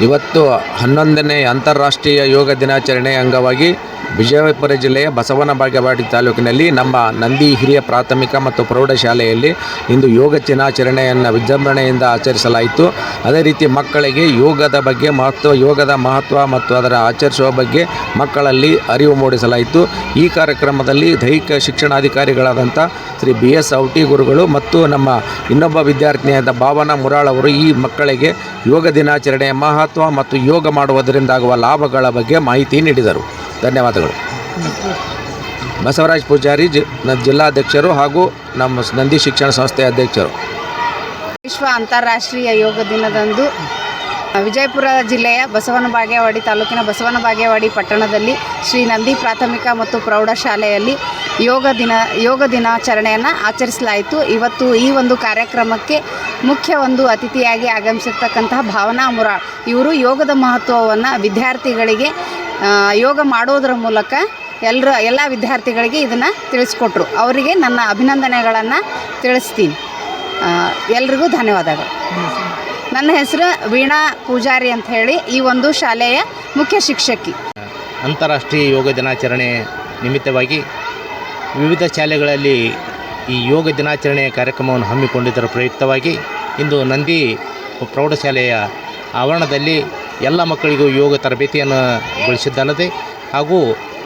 ಇವತ್ತು ಹನ್ನೊಂದನೇ ಅಂತಾರಾಷ್ಟ್ರೀಯ ಯೋಗ ದಿನಾಚರಣೆ ಅಂಗವಾಗಿ ವಿಜಯಪುರ ಜಿಲ್ಲೆಯ ಬಸವನ ಬಾಗೇವಾಡಿ ತಾಲೂಕಿನಲ್ಲಿ ನಮ್ಮ ನಂದಿ ಹಿರಿಯ ಪ್ರಾಥಮಿಕ ಮತ್ತು ಪ್ರೌಢಶಾಲೆಯಲ್ಲಿ ಇಂದು ಯೋಗ ದಿನಾಚರಣೆಯನ್ನು ವಿಜೃಂಭಣೆಯಿಂದ ಆಚರಿಸಲಾಯಿತು. ಅದೇ ರೀತಿ ಮಕ್ಕಳಿಗೆ ಯೋಗದ ಬಗ್ಗೆ ಮಹತ್ವ, ಯೋಗದ ಮಹತ್ವ ಮತ್ತು ಅದರ ಆಚರಿಸುವ ಬಗ್ಗೆ ಮಕ್ಕಳಲ್ಲಿ ಅರಿವು ಮೂಡಿಸಲಾಯಿತು. ಈ ಕಾರ್ಯಕ್ರಮದಲ್ಲಿ ದೈಹಿಕ ಶಿಕ್ಷಣಾಧಿಕಾರಿಗಳಾದಂಥ ಶ್ರೀ ಬಿ ಎಸ್ ಔಟಿ ಗುರುಗಳು ಮತ್ತು ನಮ್ಮ ಇನ್ನೊಬ್ಬ ವಿದ್ಯಾರ್ಥಿನಿಯಾದ ಭಾವನಾ ಮುರಾಳ್ ಅವರು ಈ ಮಕ್ಕಳಿಗೆ ಯೋಗ ದಿನಾಚರಣೆಯ ಮಹತ್ವ ಮತ್ತು ಯೋಗ ಮಾಡುವುದರಿಂದಾಗುವ ಲಾಭಗಳ ಬಗ್ಗೆ ಮಾಹಿತಿ ನೀಡಿದರು. ಧನ್ಯವಾದಗಳು. ಬಸವರಾಜ್ ಪೂಜಾರಿ ಜಿ ಜಿಲ್ಲಾಧ್ಯಕ್ಷರು ಹಾಗೂ ನಮ್ಮ ನಂದಿ ಶಿಕ್ಷಣ ಸಂಸ್ಥೆ ಅಧ್ಯಕ್ಷರು. ವಿಶ್ವ ಅಂತಾರಾಷ್ಟ್ರೀಯ ಯೋಗ ದಿನದಂದು ವಿಜಯಪುರ ಜಿಲ್ಲೆಯ ಬಸವನ ಬಾಗೇವಾಡಿ ತಾಲೂಕಿನ ಬಸವನ ಬಾಗೇವಾಡಿ ಪಟ್ಟಣದಲ್ಲಿ ಶ್ರೀ ನಂದಿ ಪ್ರಾಥಮಿಕ ಮತ್ತು ಪ್ರೌಢಶಾಲೆಯಲ್ಲಿ ಯೋಗ ದಿನ, ಯೋಗ ದಿನಾಚರಣೆಯನ್ನು ಆಚರಿಸಲಾಯಿತು. ಇವತ್ತು ಈ ಒಂದು ಕಾರ್ಯಕ್ರಮಕ್ಕೆ ಮುಖ್ಯ ಒಂದು ಅತಿಥಿಯಾಗಿ ಆಗಮಿಸಿರ್ತಕ್ಕಂತಹ ಭಾವನಾ ಮುರಾಳ್ ಇವರು ಯೋಗದ ಮಹತ್ವವನ್ನು ವಿದ್ಯಾರ್ಥಿಗಳಿಗೆ ಯೋಗ ಮಾಡೋದ್ರ ಮೂಲಕ ಎಲ್ಲರ ಎಲ್ಲ ವಿದ್ಯಾರ್ಥಿಗಳಿಗೆ ಇದನ್ನು ತಿಳಿಸ್ಕೊಟ್ರು. ಅವರಿಗೆ ನನ್ನ ಅಭಿನಂದನೆಗಳನ್ನು ತಿಳಿಸ್ತೀನಿ. ಎಲ್ರಿಗೂ ಧನ್ಯವಾದಗಳು. ನನ್ನ ಹೆಸರು ವೀಣಾ ಪೂಜಾರಿ ಅಂತ ಹೇಳಿ ಈ ಒಂದು ಶಾಲೆಯ ಮುಖ್ಯ ಶಿಕ್ಷಕಿ. ಅಂತಾರಾಷ್ಟ್ರೀಯ ಯೋಗ ದಿನಾಚರಣೆ ನಿಮಿತ್ತವಾಗಿ ವಿವಿಧ ಶಾಲೆಗಳಲ್ಲಿ ಈ ಯೋಗ ದಿನಾಚರಣೆಯ ಕಾರ್ಯಕ್ರಮವನ್ನು ಹಮ್ಮಿಕೊಂಡಿದ್ದರ ಪ್ರಯುಕ್ತವಾಗಿ ಇಂದು ನಂದಿ ಪ್ರೌಢಶಾಲೆಯ ಆವರಣದಲ್ಲಿ ಎಲ್ಲ ಮಕ್ಕಳಿಗೂ ಯೋಗ ತರಬೇತಿಯನ್ನು ಗೊಳಿಸಿದ್ದಲ್ಲದೆ ಹಾಗೂ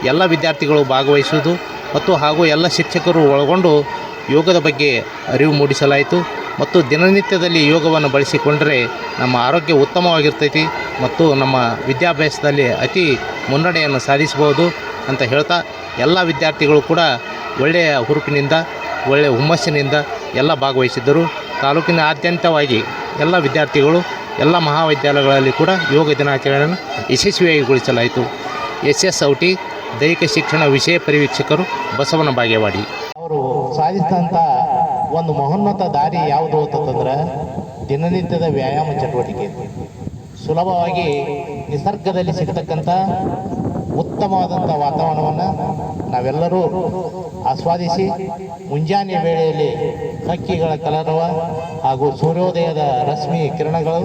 ಎಲ್ಲ ವಿದ್ಯಾರ್ಥಿಗಳು ಭಾಗವಹಿಸುವುದು ಮತ್ತು ಹಾಗೂ ಎಲ್ಲ ಶಿಕ್ಷಕರು ಒಳಗೊಂಡು ಯೋಗದ ಬಗ್ಗೆ ಅರಿವು ಮೂಡಿಸಲಾಯಿತು ಮತ್ತು ದಿನನಿತ್ಯದಲ್ಲಿ ಯೋಗವನ್ನು ಬಳಸಿಕೊಂಡರೆ ನಮ್ಮ ಆರೋಗ್ಯ ಉತ್ತಮವಾಗಿರ್ತೈತಿ ಮತ್ತು ನಮ್ಮ ವಿದ್ಯಾಭ್ಯಾಸದಲ್ಲಿ ಅತಿ ಮುನ್ನಡೆಯನ್ನು ಸಾಧಿಸಬಹುದು ಅಂತ ಹೇಳ್ತಾ ಎಲ್ಲ ವಿದ್ಯಾರ್ಥಿಗಳು ಕೂಡ ಒಳ್ಳೆಯ ಹುರುಪಿನಿಂದ, ಒಳ್ಳೆಯ ಹುಮ್ಮಸ್ಸಿನಿಂದ ಎಲ್ಲ ಭಾಗವಹಿಸಿದ್ದರು. ತಾಲೂಕಿನಾದ್ಯಂತವಾಗಿ ಎಲ್ಲ ವಿದ್ಯಾರ್ಥಿಗಳು ಎಲ್ಲ ಮಹಾವಿದ್ಯಾಲಯಗಳಲ್ಲಿ ಕೂಡ ಯೋಗ ದಿನಾಚರಣೆಯನ್ನು ಯಶಸ್ವಿಯಾಗಿಗೊಳಿಸಲಾಯಿತು. ಎಸ್ ಎಸ್ ಔಟಿ ದೈಹಿಕ ಶಿಕ್ಷಣ ವಿಷಯ ಪರಿವೀಕ್ಷಕರು ಬಸವನ ಬಾಗೇವಾಡಿ. ಅವರು ಸಾಧಿಸಿದಂಥ ಒಂದು ಮಹೋನ್ನತ ದಾರಿ ಯಾವುದು ಅಂತಂದ್ರೆ ದಿನನಿತ್ಯದ ವ್ಯಾಯಾಮ ಚಟುವಟಿಕೆ. ಸುಲಭವಾಗಿ ನಿಸರ್ಗದಲ್ಲಿ ಸಿಗತಕ್ಕಂಥ ಉತ್ತಮವಾದಂಥ ವಾತಾವರಣವನ್ನು ನಾವೆಲ್ಲರೂ ಆಸ್ವಾದಿಸಿ, ಮುಂಜಾನೆ ವೇಳೆಯಲ್ಲಿ ಹಕ್ಕಿಗಳ ಕಲರವ ಹಾಗೂ ಸೂರ್ಯೋದಯದ ರಶ್ಮಿ ಕಿರಣಗಳು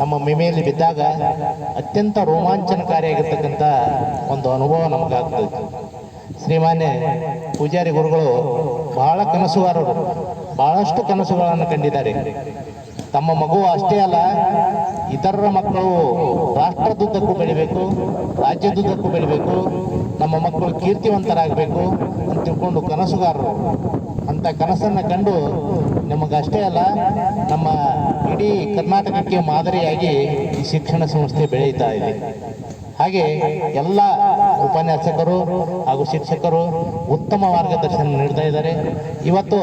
ನಮ್ಮ ಮಿಮೇಲಿ ಬಿದ್ದಾಗ ಅತ್ಯಂತ ರೋಮಾಂಚನಕಾರಿಯಾಗಿರ್ತಕ್ಕಂಥ ಒಂದು ಅನುಭವ ನಮಗಾಗ್ತದೆ. ಶ್ರೀಮಾನ್ಯ ಪೂಜಾರಿ ಗುರುಗಳು ಬಹಳ ಕನಸುಗಾರರು, ಬಹಳಷ್ಟು ಕನಸುಗಳನ್ನು ಕಂಡಿದ್ದಾರೆ. ತಮ್ಮ ಮಗು ಅಷ್ಟೇ ಅಲ್ಲ ಇತರರ ಮಕ್ಕಳು ರಾಷ್ಟ್ರದುದ್ದಕ್ಕೂ ಬೆಳಿಬೇಕು, ರಾಜ್ಯದುದ್ದಕ್ಕೂ ಬೆಳಿಬೇಕು, ನಮ್ಮ ಮಕ್ಕಳು ಕೀರ್ತಿವಂತರಾಗಬೇಕು ಅಂತ ತಿಳ್ಕೊಂಡು ಕನಸುಗಾರರು, ಅಂತ ಕನಸನ್ನು ಕಂಡು ನಮಗಷ್ಟೇ ಅಲ್ಲ, ನಮ್ಮ ಇಡೀ ಕರ್ನಾಟಕಕ್ಕೆ ಮಾದರಿಯಾಗಿ ಈ ಶಿಕ್ಷಣ ಸಂಸ್ಥೆ ಬೆಳೀತಾ ಇದೆ. ಹಾಗೆ ಎಲ್ಲ ಉಪನ್ಯಾಸಕರು ಹಾಗೂ ಶಿಕ್ಷಕರು ಉತ್ತಮ ಮಾರ್ಗದರ್ಶನ ನೀಡ್ತಾ ಇದ್ದಾರೆ. ಇವತ್ತು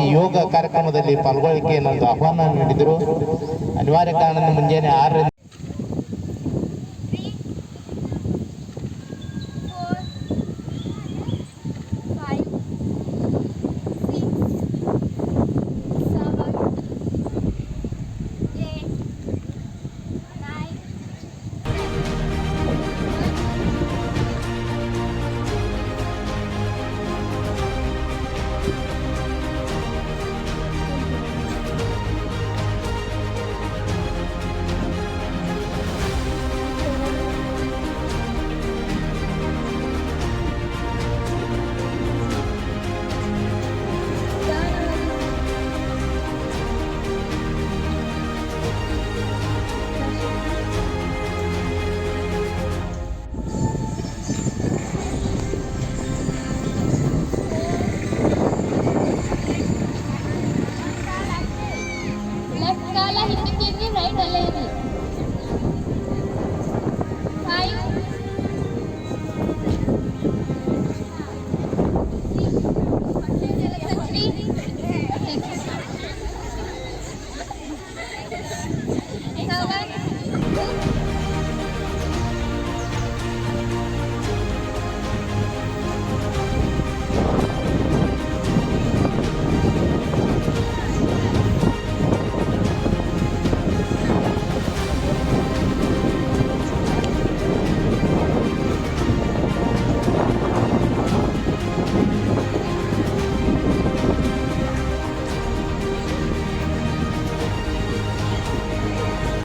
ಈ ಯೋಗ ಕಾರ್ಯಕ್ರಮದಲ್ಲಿ ಪಾಲ್ಗೊಳ್ಳಿಕ್ಕೆ ನಂದು ಆಹ್ವಾನ ನೀಡಿದರು. ಅನಿವಾರ್ಯ ಕಾರಣದಿಂದ ಮುಂಜಾನೆ ಆರರಿಂದ Escala